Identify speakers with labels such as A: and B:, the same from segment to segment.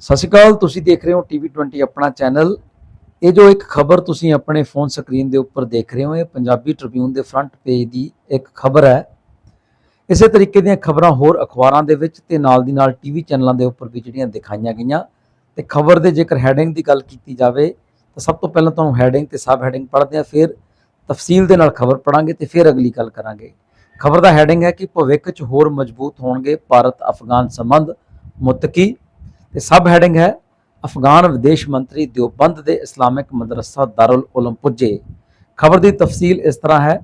A: ਸਤਿ ਸ਼੍ਰੀ ਅਕਾਲ, ਤੁਸੀਂ ਦੇਖ ਰਹੇ ਹੋ ਟੀਵੀ 20 ਆਪਣਾ ਚੈਨਲ ਇਹ ਜੋ ਇੱਕ ਖਬਰ ਤੁਸੀਂ ਆਪਣੇ ਫੋਨ ਸਕਰੀਨ ਦੇ ਉੱਪਰ ਦੇਖ ਰਹੇ ਹੋ, ਇਹ ਪੰਜਾਬੀ ਟ੍ਰਿਬਿਊਨ ਦੇ ਫਰੰਟ ਪੇਜ ਦੀ ਇੱਕ ਖਬਰ ਹੈ। ਇਸੇ ਤਰੀਕੇ ਦੀਆਂ ਖਬਰਾਂ ਹੋਰ ਅਖਬਾਰਾਂ ਦੇ ਵਿੱਚ ਤੇ ਨਾਲ ਦੀ ਨਾਲ ਟੀਵੀ ਚੈਨਲਾਂ ਦੇ ਉੱਪਰ ਵੀ ਜਿਹੜੀਆਂ ਦਿਖਾਈਆਂ ਗਈਆਂ। ਤੇ ਖਬਰ ਦੇ ਜੇਕਰ ਹੈਡਿੰਗ ਦੀ ਗੱਲ ਕੀਤੀ ਜਾਵੇ, ਤਾਂ ਸਭ ਤੋਂ ਪਹਿਲਾਂ ਤੁਹਾਨੂੰ ਹੈਡਿੰਗ ਤੇ ਸਬ ਹੈਡਿੰਗ ਪੜ੍ਹਦੇ ਆ ਫਿਰ ਤਫਸੀਲ ਦੇ ਨਾਲ ਖਬਰ ਪੜਾਂਗੇ ਤੇ ਫਿਰ ਅਗਲੀ ਗੱਲ ਕਰਾਂਗੇ। ਖਬਰ ਦਾ ਹੈਡਿੰਗ ਹੈ ਕਿ ਭਵਿੱਖ 'ਚ ਹੋਰ ਮਜ਼ਬੂਤ ਹੋਣਗੇ ਭਾਰਤ ਅਫਗਾਨ ਸੰਬੰਧ ਮੁਤਕੀ ਇਹ ਸਬ ਹੈਡਿੰਗ ਹੈ ਅਫਗਾਨ ਵਿਦੇਸ਼ ਮੰਤਰੀ ਦਿਓਬੰਦ ਦੇ ਇਸਲਾਮਿਕ ਮਦਰਸਾ ਦਾਰੁਲ ਉਲਮ ਪੁੱਜੇ। ਖਬਰ ਦੀ ਤਫਸੀਲ ਇਸ ਤਰ੍ਹਾਂ ਹੈ,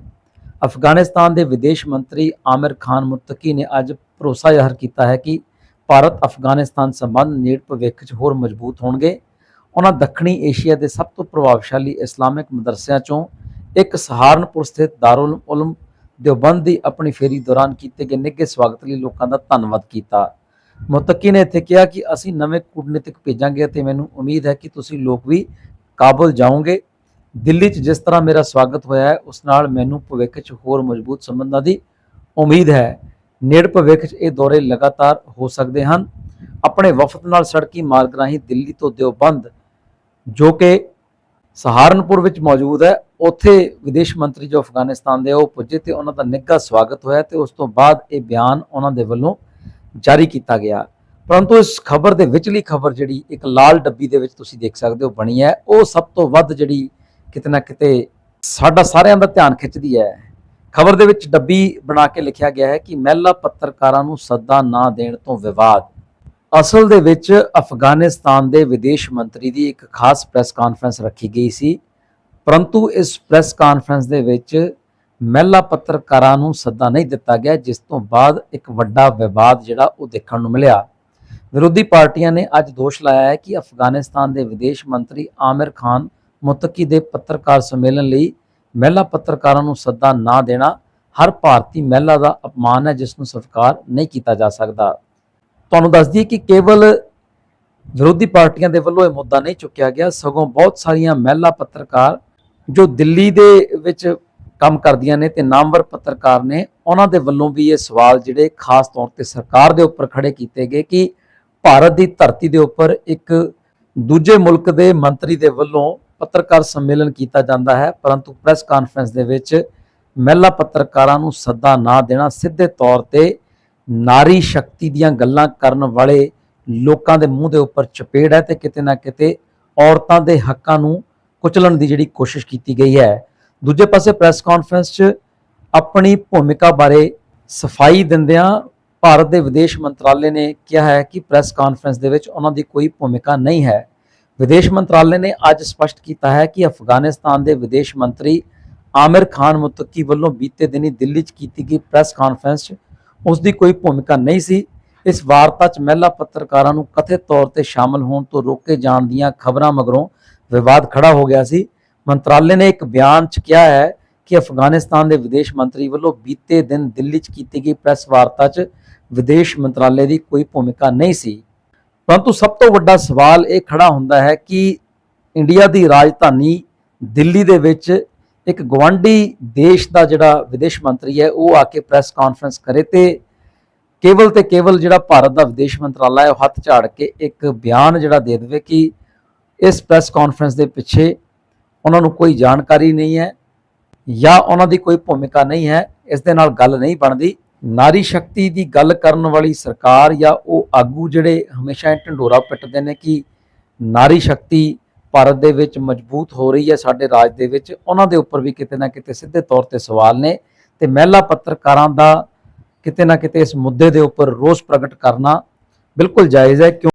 A: ਅਫਗਾਨਿਸਤਾਨ ਦੇ ਵਿਦੇਸ਼ ਮੰਤਰੀ ਆਮਿਰ ਖਾਨ ਮੁਤਕੀ ਨੇ ਅੱਜ ਭਰੋਸਾ ਜ਼ਾਹਰ ਕੀਤਾ ਹੈ ਕਿ ਭਾਰਤ ਅਫਗਾਨਿਸਤਾਨ ਸੰਬੰਧ ਨੇੜ ਭਵਿੱਖ 'ਚ ਹੋਰ ਮਜ਼ਬੂਤ ਹੋਣਗੇ। ਉਹਨਾਂ ਦੱਖਣੀ ਏਸ਼ੀਆ ਦੇ ਸਭ ਤੋਂ ਪ੍ਰਭਾਵਸ਼ਾਲੀ ਇਸਲਾਮਿਕ ਮਦਰਸਿਆਂ 'ਚੋਂ ਇੱਕ ਸਹਾਰਨਪੁਰ ਸਥਿਤ ਦਾਰੁਲ ਉਲਮ ਦਿਓਬੰਦ ਦੀ ਆਪਣੀ ਫੇਰੀ ਦੌਰਾਨ ਕੀਤੇ ਗਏ ਨਿੱਘੇ ਸਵਾਗਤ ਲਈ ਲੋਕਾਂ ਦਾ ਧੰਨਵਾਦ ਕੀਤਾ। ਮੁਤੱਕੀ ਨੇ ਇੱਥੇ ਕਿਹਾ ਕਿ ਅਸੀਂ ਨਵੇਂ ਕੂਟਨੀਤਿਕ ਭੇਜਾਂਗੇ ਅਤੇ ਮੈਨੂੰ ਉਮੀਦ ਹੈ ਕਿ ਤੁਸੀਂ ਲੋਕ ਵੀ ਕਾਬੁਲ ਜਾਓਗੇ। ਦਿੱਲੀ 'ਚ ਜਿਸ ਤਰ੍ਹਾਂ ਮੇਰਾ ਸਵਾਗਤ ਹੋਇਆ ਹੈ, ਉਸ ਨਾਲ ਮੈਨੂੰ ਭਵਿੱਖ 'ਚ ਹੋਰ ਮਜ਼ਬੂਤ ਸੰਬੰਧਾਂ ਦੀ ਉਮੀਦ ਹੈ। ਨੇੜ ਭਵਿੱਖ 'ਚ ਇਹ ਦੌਰੇ ਲਗਾਤਾਰ ਹੋ ਸਕਦੇ ਹਨ। ਆਪਣੇ ਵਫਦ ਨਾਲ ਸੜਕੀ ਮਾਰਗ ਰਾਹੀਂ ਦਿੱਲੀ ਤੋਂ ਦਿਓਬੰਦ, ਜੋ ਕਿ ਸਹਾਰਨਪੁਰ ਵਿੱਚ ਮੌਜੂਦ ਹੈ, ਉੱਥੇ ਵਿਦੇਸ਼ ਮੰਤਰੀ ਜੋ ਅਫਗਾਨਿਸਤਾਨ ਦੇ ਉਹ ਪੁੱਜੇ ਤੇ ਉਹਨਾਂ ਦਾ ਨਿੱਘਾ ਸਵਾਗਤ ਹੋਇਆ ਤੇ ਉਸ ਤੋਂ ਬਾਅਦ ਇਹ ਬਿਆਨ ਉਹਨਾਂ ਦੇ ਵੱਲੋਂ ਜਾਰੀ ਕੀਤਾ ਗਿਆ। ਪਰੰਤੂ ਇਸ ਖਬਰ ਦੇ ਵਿਚਲੀ ਖਬਰ ਜਿਹੜੀ ਇੱਕ ਲਾਲ ਡੱਬੀ ਦੇ ਵਿੱਚ ਤੁਸੀਂ ਦੇਖ ਸਕਦੇ ਹੋ ਬਣੀ ਹੈ, ਉਹ ਸਭ ਤੋਂ ਵੱਧ ਜਿਹੜੀ ਕਿਤੇ ਨਾ ਕਿਤੇ ਸਾਡਾ ਸਾਰਿਆਂ ਦਾ ਧਿਆਨ ਖਿੱਚਦੀ ਹੈ। ਖਬਰ ਦੇ ਵਿੱਚ ਡੱਬੀ ਬਣਾ ਕੇ ਲਿਖਿਆ ਗਿਆ ਹੈ ਕਿ ਮਹਿਲਾ ਪੱਤਰਕਾਰਾਂ ਨੂੰ ਸੱਦਾ ਨਾ ਦੇਣ ਤੋਂ ਵਿਵਾਦ। ਅਸਲ ਦੇ ਵਿੱਚ ਅਫਗਾਨਿਸਤਾਨ ਦੇ ਵਿਦੇਸ਼ ਮੰਤਰੀ ਦੀ ਇੱਕ ਖਾਸ ਪ੍ਰੈਸ ਕਾਨਫਰੰਸ ਰੱਖੀ ਗਈ ਸੀ। ਪਰੰਤੂ ਇਸ ਪ੍ਰੈਸ ਕਾਨਫਰੰਸ ਦੇ ਵਿੱਚ ਮਹਿਲਾ ਪੱਤਰਕਾਰਾਂ ਨੂੰ ਸੱਦਾ ਨਹੀਂ ਦਿੱਤਾ ਗਿਆ, ਜਿਸ ਤੋਂ ਬਾਅਦ ਇੱਕ ਵੱਡਾ ਵਿਵਾਦ ਜਿਹੜਾ ਉਹ ਦੇਖਣ ਨੂੰ ਮਿਲਿਆ। ਵਿਰੋਧੀ ਪਾਰਟੀਆਂ ਨੇ ਅੱਜ ਦੋਸ਼ ਲਾਇਆ ਹੈ ਕਿ ਅਫਗਾਨਿਸਤਾਨ ਦੇ ਵਿਦੇਸ਼ ਮੰਤਰੀ ਆਮਿਰ ਖਾਨ ਮੁਤਕੀ ਦੇ ਪੱਤਰਕਾਰ ਸੰਮੇਲਨ ਲਈ ਮਹਿਲਾ ਪੱਤਰਕਾਰਾਂ ਨੂੰ ਸੱਦਾ ਨਾ ਦੇਣਾ ਹਰ ਭਾਰਤੀ ਮਹਿਲਾ ਦਾ ਅਪਮਾਨ ਹੈ, ਜਿਸ ਨੂੰ ਸਵੀਕਾਰ ਨਹੀਂ ਕੀਤਾ ਜਾ ਸਕਦਾ। ਤੁਹਾਨੂੰ ਦੱਸ ਦਈਏ ਕਿ ਕੇਵਲ ਵਿਰੋਧੀ ਪਾਰਟੀਆਂ ਦੇ ਵੱਲੋਂ ਇਹ ਮੁੱਦਾ ਨਹੀਂ ਚੁੱਕਿਆ ਗਿਆ। ਸਗੋਂ ਬਹੁਤ ਸਾਰੀਆਂ ਮਹਿਲਾ ਪੱਤਰਕਾਰ ਜੋ ਦਿੱਲੀ ਦੇ ਵਿੱਚ ਕੰਮ ਕਰਦੀਆਂ ਨੇ ਤੇ ਨਾਮਵਰ ਪੱਤਰਕਾਰ ਨੇ ਉਹਨਾਂ ਦੇ ਵੱਲੋਂ ਵੀ ਇਹ ਸਵਾਲ ਜਿਹੜੇ ਖਾਸ ਤੌਰ ਤੇ ਸਰਕਾਰ ਦੇ ਉੱਪਰ ਖੜੇ ਕੀਤੇ ਗਏ ਕਿ ਭਾਰਤ ਦੀ ਧਰਤੀ ਦੇ ਉੱਪਰ ਇੱਕ ਦੂਜੇ ਮੁਲਕ ਦੇ ਮੰਤਰੀ ਦੇ ਵੱਲੋਂ ਪੱਤਰਕਾਰ ਸੰਮੇਲਨ ਕੀਤਾ ਜਾਂਦਾ ਹੈ, ਪਰੰਤੂ ਪ੍ਰੈਸ ਕਾਨਫਰੰਸ ਦੇ ਵਿੱਚ ਮਹਿਲਾ ਪੱਤਰਕਾਰਾਂ ਨੂੰ ਸੱਦਾ ਨਾ ਦੇਣਾ ਸਿੱਧੇ ਤੌਰ ਤੇ ਨਾਰੀ ਸ਼ਕਤੀ ਦੀਆਂ ਗੱਲਾਂ ਕਰਨ ਵਾਲੇ ਲੋਕਾਂ ਦੇ ਮੂੰਹ ਦੇ ਉੱਪਰ ਚਪੇੜ ਹੈ ਤੇ ਕਿਤੇ ਨਾ ਕਿਤੇ ਔਰਤਾਂ ਦੇ ਹੱਕਾਂ ਨੂੰ ਕੁਚਲਣ ਦੀ ਜਿਹੜੀ ਕੋਸ਼ਿਸ਼ ਕੀਤੀ ਗਈ ਹੈ ਦੂਜੇ ਪਾਸੇ ਪ੍ਰੈਸ ਕਾਨਫਰੰਸ 'ਚ ਆਪਣੀ ਭੂਮਿਕਾ ਬਾਰੇ ਸਫ਼ਾਈ ਦਿੰਦਿਆਂ ਭਾਰਤ ਦੇ ਵਿਦੇਸ਼ ਮੰਤਰਾਲੇ ਨੇ ਕਿਹਾ ਹੈ ਕਿ ਪ੍ਰੈਸ ਕਾਨਫਰੰਸ ਦੇ ਵਿੱਚ ਉਹਨਾਂ ਦੀ ਕੋਈ ਭੂਮਿਕਾ ਨਹੀਂ ਹੈ। ਵਿਦੇਸ਼ ਮੰਤਰਾਲੇ ਨੇ ਅੱਜ ਸਪਸ਼ਟ ਕੀਤਾ ਹੈ ਕਿ ਅਫਗਾਨਿਸਤਾਨ ਦੇ ਵਿਦੇਸ਼ ਮੰਤਰੀ ਆਮਿਰ ਖਾਨ ਮੁਤਕੀ ਵੱਲੋਂ ਬੀਤੇ ਦਿਨੀ ਦਿੱਲੀ 'ਚ ਕੀਤੀ ਗਈ ਪ੍ਰੈਸ ਕਾਨਫਰੰਸ 'ਚ ਉਸ ਦੀ ਕੋਈ ਭੂਮਿਕਾ ਨਹੀਂ ਸੀ। ਇਸ ਵਾਰਤਾ 'ਚ ਮਹਿਲਾ ਪੱਤਰਕਾਰਾਂ ਨੂੰ ਕਥਿਤ ਤੌਰ ਤੇ ਸ਼ਾਮਲ ਹੋਣ ਤੋਂ ਰੋਕੇ ਜਾਣ ਦੀਆਂ ਖਬਰਾਂ ਮਗਰੋਂ ਵਿਵਾਦ ਖੜਾ ਹੋ ਗਿਆ ਸੀ। ਮੰਤਰਾਲੇ ਨੇ ਇੱਕ ਬਿਆਨ 'ਚ ਕਿਹਾ ਹੈ ਕਿ ਅਫਗਾਨਿਸਤਾਨ ਦੇ ਵਿਦੇਸ਼ ਮੰਤਰੀ ਵੱਲੋਂ ਬੀਤੇ ਦਿਨ ਦਿੱਲੀ 'ਚ ਕੀਤੀ ਗਈ ਪ੍ਰੈਸ ਵਾਰਤਾ 'ਚ ਵਿਦੇਸ਼ ਮੰਤਰਾਲੇ ਦੀ ਕੋਈ ਭੂਮਿਕਾ ਨਹੀਂ ਸੀ। ਪਰੰਤੂ ਸਭ ਤੋਂ ਵੱਡਾ ਸਵਾਲ ਇਹ ਖੜਾ ਹੁੰਦਾ ਹੈ ਕਿ ਇੰਡੀਆ ਦੀ ਰਾਜਧਾਨੀ ਦਿੱਲੀ ਦੇ ਵਿੱਚ ਇੱਕ ਗਵਾਂਢੀ ਦੇਸ਼ ਦਾ ਜਿਹੜਾ ਵਿਦੇਸ਼ ਮੰਤਰੀ ਹੈ, ਉਹ ਆ ਕੇ ਪ੍ਰੈਸ ਕਾਨਫਰੰਸ ਕਰੇ ਤੇ ਕੇਵਲ ਤੇ ਕੇਵਲ ਜਿਹੜਾ ਭਾਰਤ ਦਾ ਵਿਦੇਸ਼ ਮੰਤਰਾਲਾ ਹੈ, ਉਹ ਹੱਥ ਝਾੜ ਕੇ ਇੱਕ ਬਿਆਨ ਜਿਹੜਾ ਦੇ ਦੇਵੇ ਕਿ ਇਸ ਪ੍ਰੈਸ ਕਾਨਫਰੰਸ ਦੇ ਪਿੱਛੇ ਉਹਨਾਂ ਨੂੰ ਕੋਈ ਜਾਣਕਾਰੀ ਨਹੀਂ ਹੈ ਜਾਂ ਉਹਨਾਂ ਦੀ ਕੋਈ ਭੂਮਿਕਾ ਨਹੀਂ ਹੈ, ਇਸ ਦੇ ਨਾਲ ਗੱਲ ਨਹੀਂ ਬਣਦੀ। ਨਾਰੀ ਸ਼ਕਤੀ ਦੀ ਗੱਲ ਕਰਨ ਵਾਲੀ ਸਰਕਾਰ ਜਾਂ ਉਹ ਆਗੂ ਜਿਹੜੇ ਹਮੇਸ਼ਾ ਇਹ ਢੰਡੋਰਾ ਪਿੱਟਦੇ ਨੇ ਕਿ ਨਾਰੀ ਸ਼ਕਤੀ ਭਾਰਤ ਦੇ ਵਿੱਚ ਮਜ਼ਬੂਤ ਹੋ ਰਹੀ ਹੈ, ਸਾਡੇ ਰਾਜ ਦੇ ਵਿੱਚ ਉਹਨਾਂ ਦੇ ਉੱਪਰ ਵੀ ਕਿਤੇ ਨਾ ਕਿਤੇ ਸਿੱਧੇ ਤੌਰ ਤੇ ਸਵਾਲ ਨੇ ਤੇ ਮਹਿਲਾ ਪੱਤਰਕਾਰਾਂ ਦਾ ਕਿਤੇ ਨਾ ਕਿਤੇ ਇਸ ਮੁੱਦੇ ਦੇ ਉੱਪਰ ਰੋਸ ਪ੍ਰਗਟ ਕਰਨਾ ਬਿਲਕੁਲ ਜਾਇਜ਼ ਹੈ, ਕਿਉਂ